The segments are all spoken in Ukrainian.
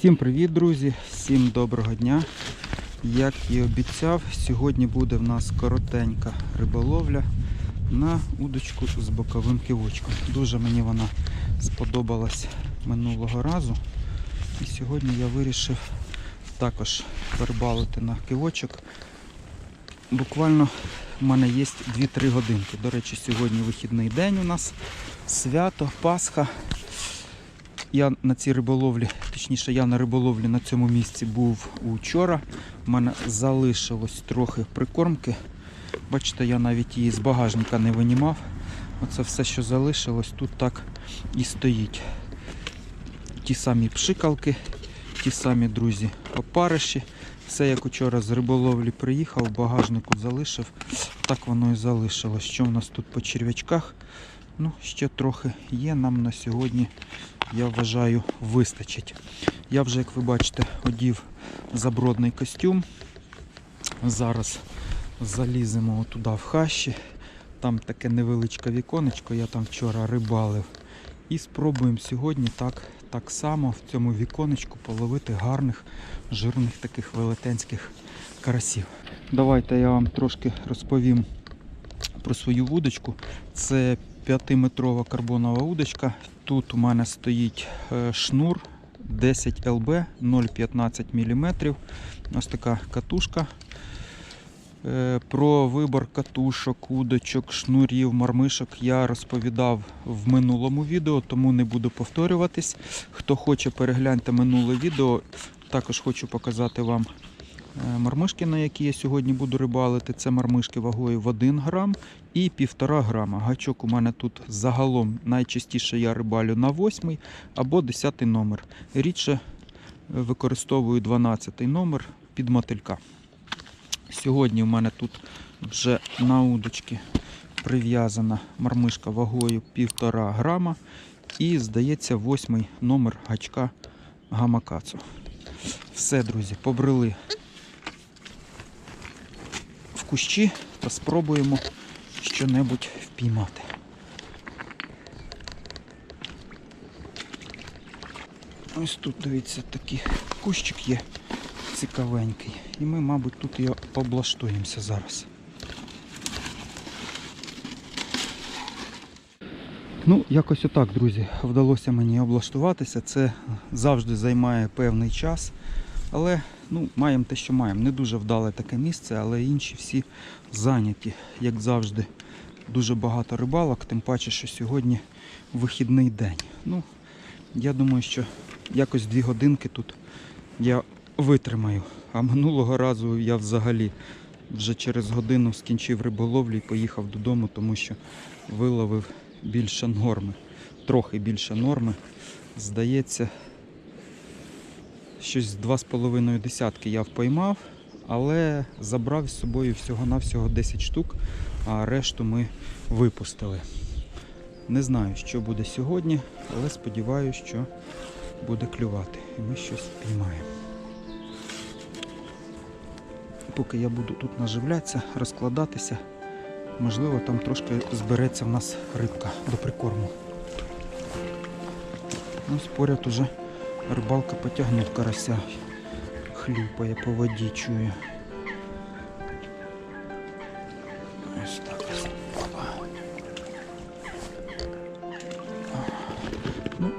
Всім привіт, друзі! Всім доброго дня! Як і обіцяв, сьогодні буде в нас коротенька риболовля на удочку з боковим кивочком. Дуже мені вона сподобалась минулого разу. І сьогодні я вирішив також перебалити на кивочок. Буквально в мене є 2-3 годинки. До речі, сьогодні вихідний день у нас свято, Пасха. Я на цій риболовлі, точніше, я на риболовлі на цьому місці був учора. У мене залишилось трохи прикормки. Бачите, я навіть її з багажника не винімав. Оце все, що залишилось, тут так і стоїть. Ті самі пшикалки, ті самі друзі опариші. Все як учора з риболовлі приїхав, багажнику залишив. Так воно і залишилось. Що в нас тут по черв'ячках? Ну, ще трохи є. Нам на сьогодні, я вважаю, вистачить. Я вже, як ви бачите, одів забродний костюм. Зараз заліземо туди в хащі. Там таке невеличке віконечко, я там вчора рибалив. І спробуємо сьогодні так, так само в цьому віконечку половити гарних, жирних таких велетенських карасів. Давайте я вам трошки розповім про свою вудочку. Це 5-метрова карбонова удочка. Тут у мене стоїть е, шнур 10 ЛБ 0,15 мм. Ось така катушка. Е, Про вибор катушок, удочок, шнурів, мармишок я розповідав в минулому відео, тому не буду повторюватись. Хто хоче, перегляньте минуле відео. Також хочу показати вам е, мармишки, на які я сьогодні буду рибалити. Це мармишки вагою в 1 грам і 1,5 грама. Гачок у мене тут загалом найчастіше я рибалю на 8 або 10 номер. Рідше е, використовую 12 номер під мотилька. Сьогодні в мене тут вже на удочці прив'язана мармишка вагою 1,5 грама і, здається, восьмий номер гачка гамакацу. Все, друзі, побрели в кущі та спробуємо що-небудь впіймати. Ось тут, дивіться, такий кущик є цікавенький. І ми, мабуть, тут і облаштуємося зараз. Ну, якось отак, друзі, вдалося мені облаштуватися. Це завжди займає певний час. Але ну, маємо те, що маємо. Не дуже вдале таке місце, але інші всі зайняті, як завжди. Дуже багато рибалок, тим паче, що сьогодні вихідний день. Ну, я думаю, що якось дві годинки тут я витримаю. А минулого разу я взагалі вже через годину скінчив риболовлю і поїхав додому, тому що виловив більше норми. Трохи більше норми. Здається, щось з 2,5 десятки я впоймав, але забрав з собою всього-навсього 10 штук, а решту ми випустили. Не знаю, що буде сьогодні, але сподіваюся, що буде клювати. І ми щось впіймаємо. Поки я буду тут наживлятися, розкладатися, можливо, там трошки збереться в нас рибка до прикорму. Ось поряд уже рибалка потягнув карася, хлюпає по воді, чує. Ось так ось. Ну,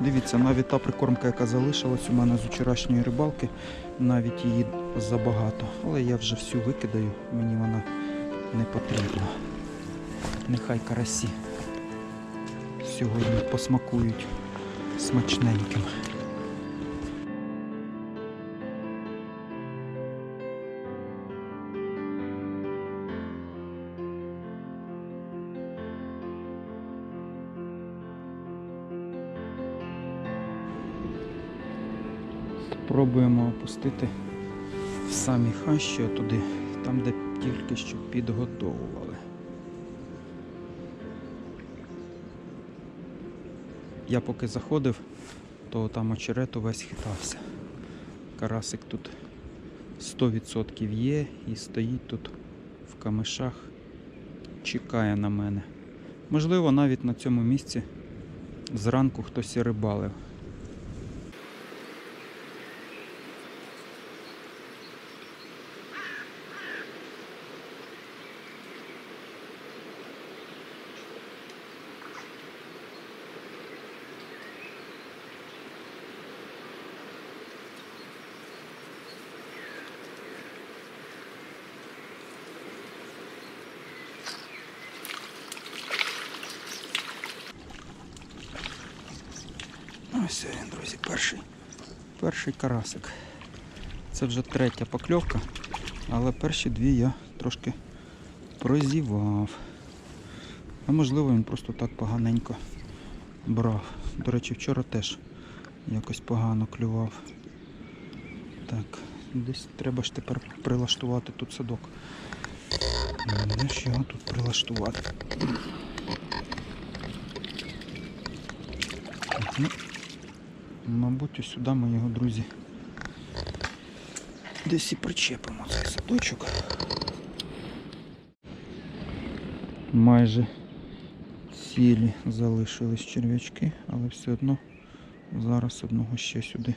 дивіться, навіть та прикормка, яка залишилась у мене з вчорашньої рибалки, навіть її забагато. Але я вже всю викидаю, мені вона не потрібна. Нехай карасі сьогодні посмакують смачненьким. Спробуємо опустити в самі хащі туди, там, де тільки що підготовували. Я поки заходив, то там очерет увесь хитався. Карасик тут 100% є і стоїть тут в камишах, чекає на мене. Можливо, навіть на цьому місці зранку хтось і рибалив. Ось він, друзі, перший. Перший карасик. Це вже третя покльовка, але перші дві я трошки прозівав. А можливо він просто так поганенько брав. До речі, вчора теж якось погано клював. Так, десь треба ж тепер прилаштувати тут садок. Де ж його тут прилаштувати? Ну, мабуть, ось сюди ми його, друзі, десь і причепимо цей садочок. Майже цілі залишились черв'ячки, але все одно зараз одного ще сюди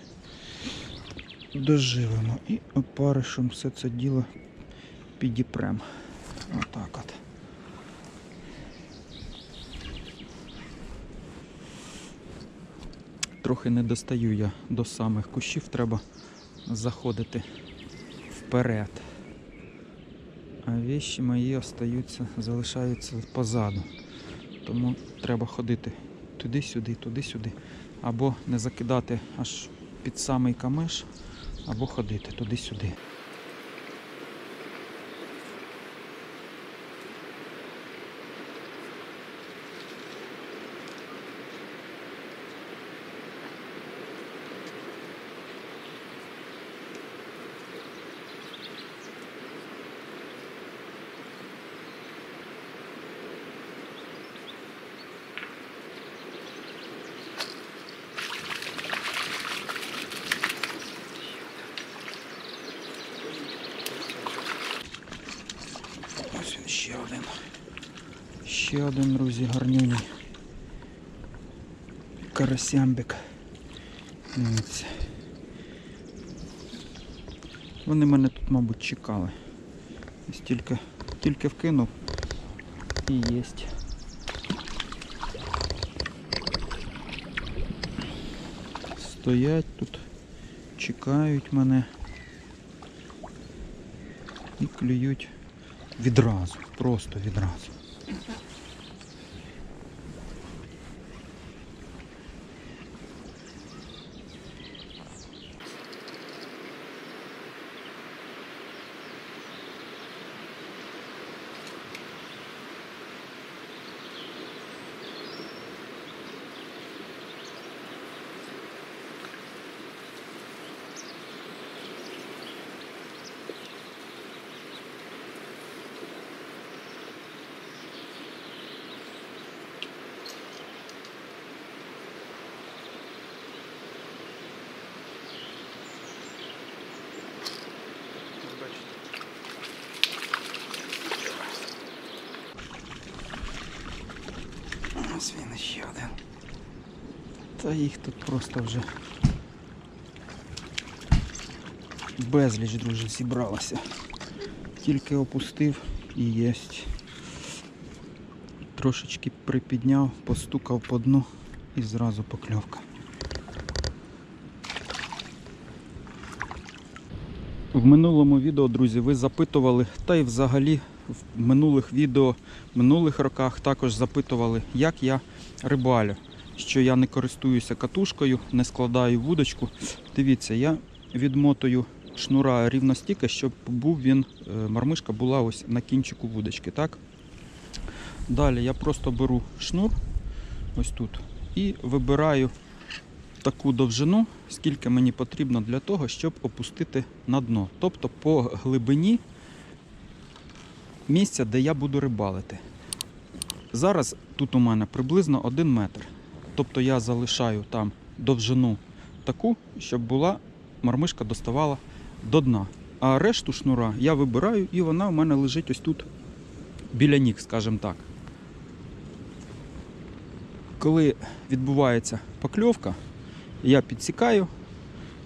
доживемо і опаришем все це діло підіпрем. Отак от. Трохи не достаю я до самих кущів, треба заходити вперед. А віші мої остаються, залишаються позаду. Тому треба ходити туди-сюди, туди-сюди. Або не закидати аж під самий камиш, або ходити туди-сюди. Ось він ще один. Ще один, друзі, гарнюній. Карасямбик. Дивіться. Вони мене тут, мабуть, чекали. Ось тільки, тільки вкинув і єсть. Стоять тут, чекають мене і клюють відразу, просто відразу. Ось він ще один. Та їх тут просто вже безліч, друзі, зібралося. Тільки опустив і єсть. Трошечки припідняв, постукав по дну і зразу покльовка. В минулому відео, друзі, ви запитували, та й взагалі в минулих відео, в минулих роках також запитували, як я рибалю, що я не користуюся катушкою, не складаю вудочку. Дивіться, я відмотую шнура рівно стільки, щоб був він, е, мармишка була ось на кінчику вудочки. так? Далі я просто беру шнур ось тут і вибираю таку довжину, скільки мені потрібно для того, щоб опустити на дно. Тобто по глибині місця, де я буду рибалити. Зараз тут у мене приблизно 1 метр. Тобто я залишаю там довжину таку, щоб була мармишка доставала до дна. А решту шнура я вибираю і вона у мене лежить ось тут біля ніг, скажімо так. Коли відбувається покльовка, я підсікаю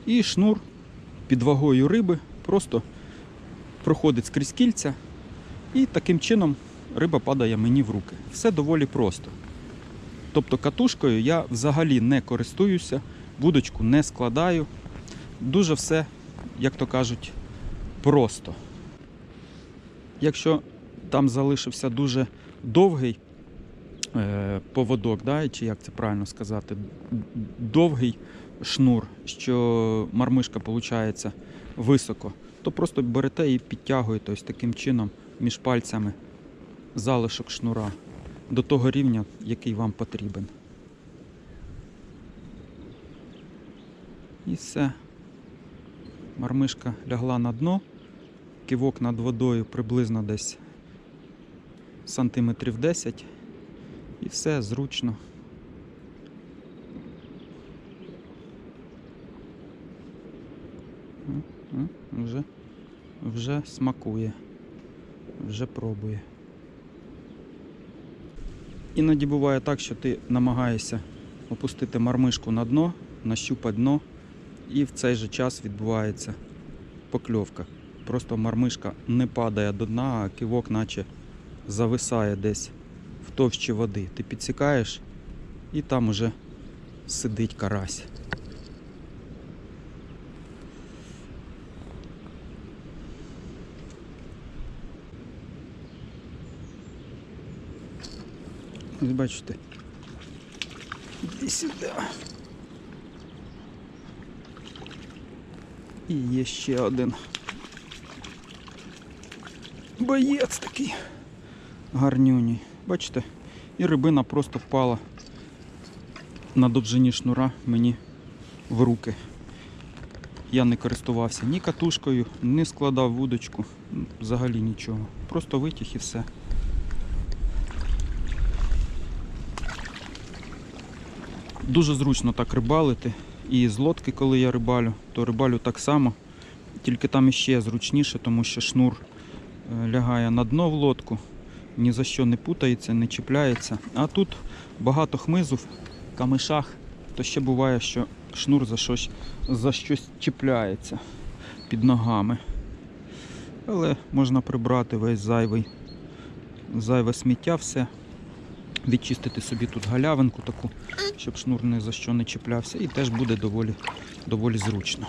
і шнур під вагою риби просто проходить скрізь кільця, і таким чином риба падає мені в руки. Все доволі просто. Тобто катушкою я взагалі не користуюся, вудочку не складаю. Дуже все, як то кажуть, просто. Якщо там залишився дуже довгий е, поводок, да, чи як це правильно сказати, довгий шнур, що мармишка виходить високо, то просто берете і підтягуєте ось таким чином між пальцями залишок шнура до того рівня, який вам потрібен. І все. Мармишка лягла на дно, кивок над водою приблизно десь сантиметрів 10 і все зручно. Вже, вже смакує, вже пробує. Іноді буває так, що ти намагаєшся опустити мармишку на дно, нащупати дно, і в цей же час відбувається покльовка. Просто мармишка не падає до дна, а кивок наче зависає десь в товщі води. Ти підсікаєш і там уже сидить карась. Ось бачите. Іди сюди. І є ще один. Боєць такий гарнюній. Бачите? І рибина просто впала на довжині шнура мені в руки. Я не користувався ні катушкою, не складав вудочку, взагалі нічого. Просто витяг і все. Дуже зручно так рибалити. І з лодки, коли я рибалю, то рибалю так само. Тільки там іще зручніше, тому що шнур е, лягає на дно в лодку, ні за що не путається, не чіпляється. А тут багато хмизу в камишах, то ще буває, що шнур за щось, за щось чіпляється під ногами. Але можна прибрати весь зайвий, зайве сміття, все, відчистити собі тут галявинку таку, щоб шнур ні за що не чіплявся, і теж буде доволі, доволі зручно.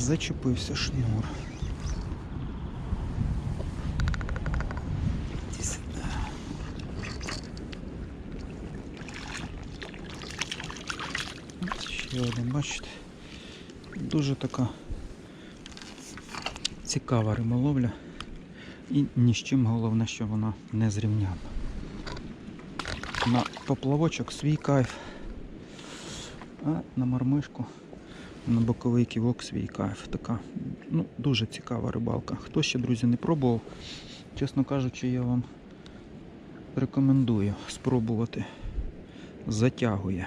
Зачепився шнур. Ще один, бачите? Дуже така цікава риболовля. І ні з чим головне, що вона не зрівняна. На поплавочок свій кайф, а на мармишку на боковий ківок свій кайф. Така ну, дуже цікава рибалка. Хто ще, друзі, не пробував, чесно кажучи, я вам рекомендую спробувати. Затягує.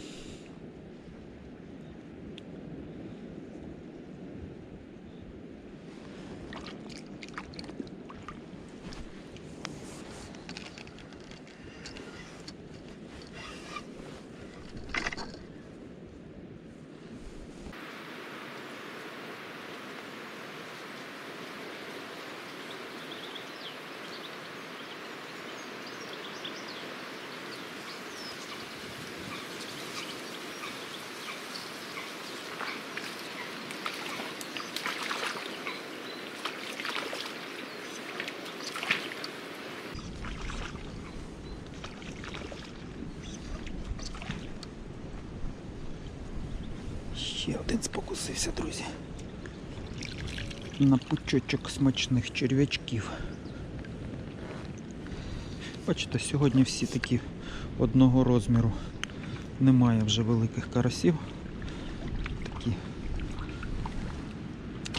Ще один спокусився, друзі. На пучочок смачних черв'ячків. Бачите, сьогодні всі такі одного розміру. Немає вже великих карасів. Такі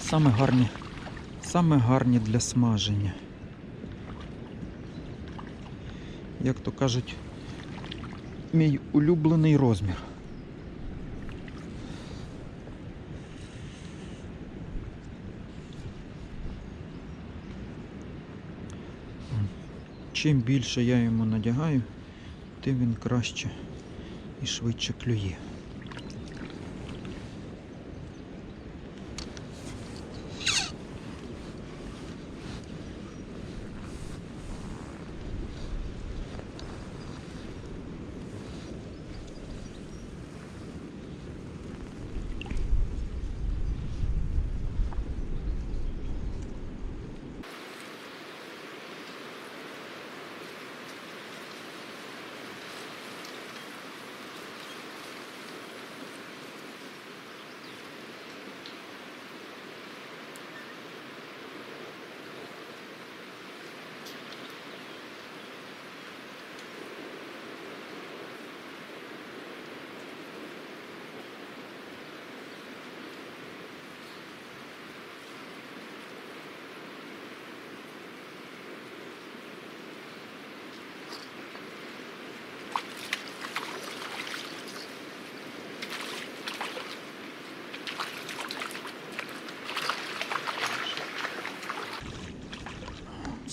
саме гарні, саме гарні для смаження. Як то кажуть, мій улюблений розмір. Чим більше я йому надягаю, тим він краще і швидше клює.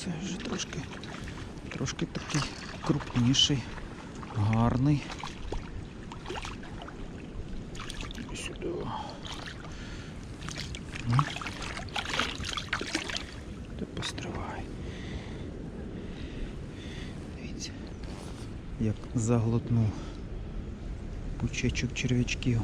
Це вже трошки, трошки такий крупніший, гарний. Іди Сюди. Ти постривай. Дивіться, як заглотнув пучечок черв'ячків.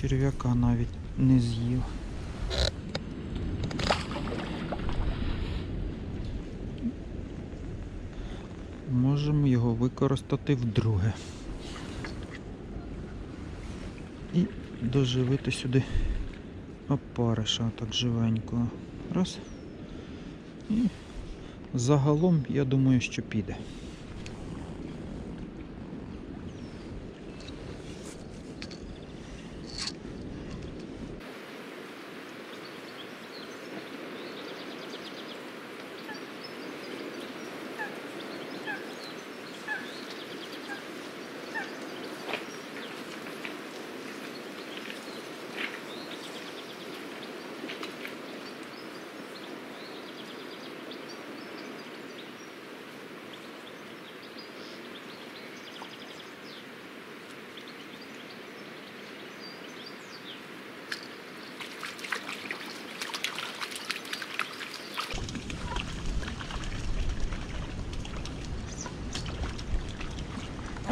Черв'яка навіть не з'їв. Можемо його використати вдруге. І доживити сюди опариша так живенького. Раз. І загалом я думаю, що піде.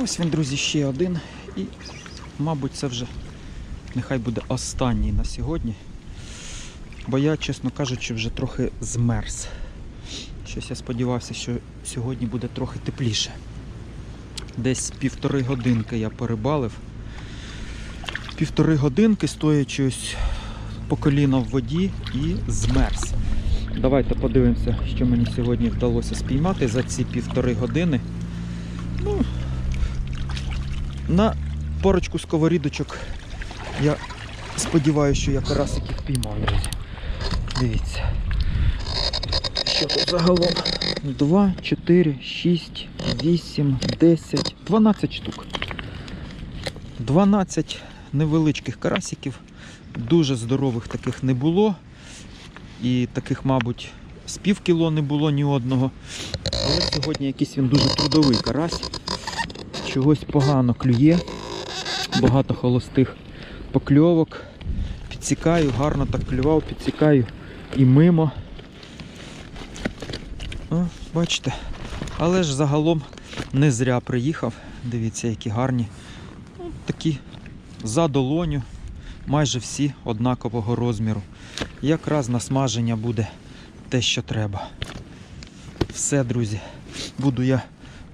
Ось він, друзі, ще один. І, мабуть, це вже нехай буде останній на сьогодні. Бо я, чесно кажучи, вже трохи змерз. Щось я сподівався, що сьогодні буде трохи тепліше. Десь півтори годинки я перебалив. Півтори годинки, стоячи ось по коліна в воді і змерз. Давайте подивимося, що мені сьогодні вдалося спіймати за ці півтори години. Ну, на парочку сковорідочок я сподіваюся, що я карасиків друзі. Дивіться. Що тут загалом? 2, 4, 6, 8, 10, 12 штук. 12 невеличких карасиків. Дуже здорових таких не було. І таких, мабуть, з пів кіло не було ні одного. Але сьогодні якийсь він дуже трудовий карась. Чогось погано клює. Багато холостих покльовок. Підсікаю, гарно так клював, підсікаю і мимо. О, бачите. Але ж загалом не зря приїхав. Дивіться, які гарні. Ну, такі за долоню. Майже всі однакового розміру. Якраз на смаження буде те, що треба. Все, друзі. Буду я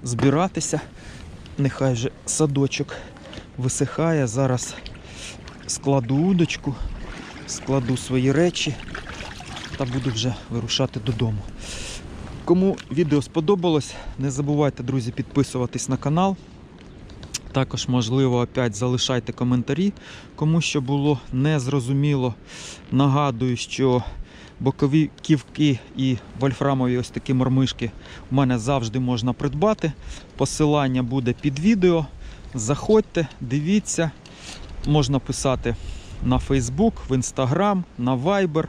збиратися. Нехай вже садочок висихає. Зараз складу удочку, складу свої речі та буду вже вирушати додому. Кому відео сподобалось, не забувайте, друзі, підписуватись на канал. Також, можливо, опять залишайте коментарі, кому що було незрозуміло. Нагадую, що бокові ківки і вольфрамові ось такі мормишки у мене завжди можна придбати. Посилання буде під відео. Заходьте, дивіться. Можна писати на Facebook, в Instagram, на Viber.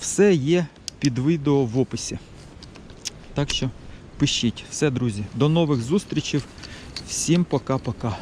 Все є під відео в описі. Так що пишіть. Все, друзі. До нових зустрічей. Всім пока-пока.